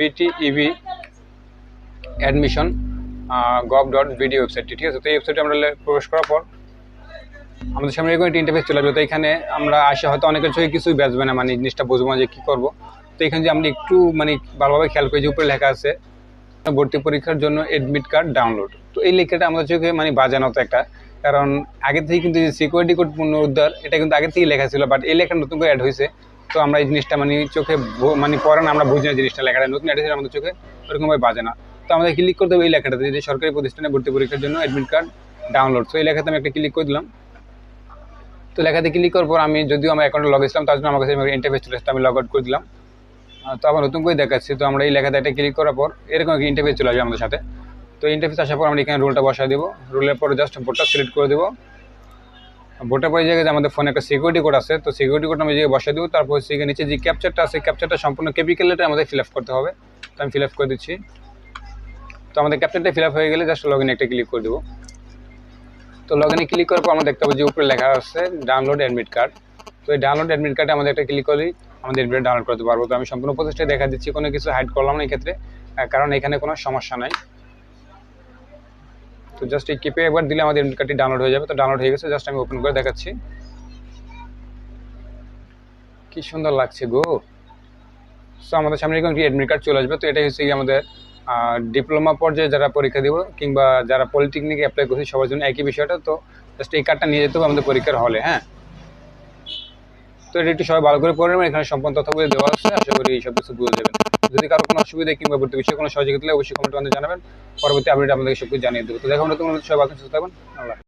BTEB admission gov dot BD ওয়েবসাইটটি ঠিক আছে? তো এই ওয়েবসাইটে আমরা প্রবেশ করার পর আমাদের সামনে এরকম একটা ইন্টারফেস চলে আসবে। তো এখানে আমরা আসে হয়তো অনেকের চোখে কিছুই বাঁচবে না মানে জিনিসটা বুঝব না যে কী করব। তো এখানে যে আমরা একটু মানে ভালোভাবে খেয়াল করি যে উপরে লেখা আছে, ভর্তি পরীক্ষার জন্য এডমিট কার্ড ডাউনলোড তো এই লেখাটা আমাদের চোখে মানে বাজানো তো একটা। কারণ আগে থেকে কিন্তু সিকিউরিটি কোড পুনরুদ্ধার, এটা কিন্তু আগে থেকেই লেখা ছিল বাট এই লেখা নতুন করে অ্যাড হয়েছে। তো আমরা এই জিনিসটা মানে চোখে মানে পড়ে না, আমরা বুঝি না জিনিসটা লেখাটা নতুন অ্যাড হয়েছে আমাদের চোখে ওরকমভাবে বাজে না। তো আমাদের ক্লিক করতে হবে এই লেখাটাতে, যে সরকারি প্রতিষ্ঠানে ভর্তি পরীক্ষার জন্য অ্যাডমিট কার্ড ডাউনলোড তো এই লেখাতে আমি একটা ক্লিক করে দিলাম। তো লেখাতে ক্লিক করার পর আমি যদিও আমার অ্যাকাউন্টে লগ ইসলাম তার জন্য আমার কাছে ইন্টারফেস চলে আমি লগ আউট করে দিলাম। তো আবার নতুন করে দেখাচ্ছি, তো আমরা এই লেখাতে একটা ক্লিক করার পর এরকম একটা ইন্টারফেস চলে আসবে আমাদের সাথে। তো ইন্টারফেস আসার পর আমরা এখানে রোলটা বসাই দেবো। রোলের পর জাস্ট ভোটটা সিলেক্ট করে দেবো। ভোটার পরে যে আমাদের ফোনে একটা সিকিউরিটি কোড আছে, তো সিকিউরিটি কোড আমি জায়গায় বসাই দেবো, তারপর এখানে নিচে যে ক্যাপচারটা আছে ক্যাপচারটা সম্পূর্ণ ক্যাপিক্যাল লেটার আমাদের ফিল আপ করতে হবে। তো আমি ফিল আপ করে দিচ্ছি। তো আমাদের ক্যাপচারটা ফিল আপ হয়ে গেলে জাস্ট লগ একটা ক্লিক করে দেবো। তো লগ ইনে ক্লিক করার পর আমরা দেখতে পাবো যে উপরে লেখা আছে ডাউনলোড অ্যাডমিট কার্ড তো এই ডাউনলোড অ্যাডমিট কার্ডে আমাদের একটা ক্লিক করলেই আমাদের এডমিট ডাউনলোড করতে পারব। তো আমি সম্পূর্ণ প্রচেষ্টায় দেখা দিচ্ছি, কোনো কিছু হাইড করলাম না এই ক্ষেত্রে কারণ এখানে কোনো সমস্যা নাই। তো জাস্ট এই কিপে একবার দিলে আমাদের এডমিট কার্ডটি ডাউনলোড হয়ে যাবে। তো ডাউনলোড হয়ে গেছে জাস্ট আমি ওপেন করে দেখাচ্ছি। কি সুন্দর লাগছে গো। সো আমাদের সামনে এরকম একটি অ্যাডমিট কার্ড চলে আসবে। তো এটাই হচ্ছে কি আমাদের ডিপ্লোমা পর্যায়ে যারা পরীক্ষা দিব কিংবা যারা পলিটেকনিকে অ্যাপ্লাই করছে সবার জন্য একই বিষয়টা। তো জাস্ট এই কার্ডটা নিয়ে যেতে হবে আমাদের পরীক্ষার হলে হ্যাঁ? তো এটা একটু সবাই ভালো করে পড়ে নেবেন, এখানে সম্পূর্ণ তথ্যগুলো দেওয়া আছে, আশা করি এই সব কিছু বুঝে দেবেন যদি কারও কোনো অসুবিধা কিংবা ভর্তি বিষয়ে কোনো সহযোগিতা অবশ্যই কমেন্ট জানাবেন, পরবর্তী আপডেট আপনাদের সবকিছু জানিয়ে দেবো তো দেখো তোমাদের সবাই ভালো সুস্থ থাকবেন, আল্লাহ।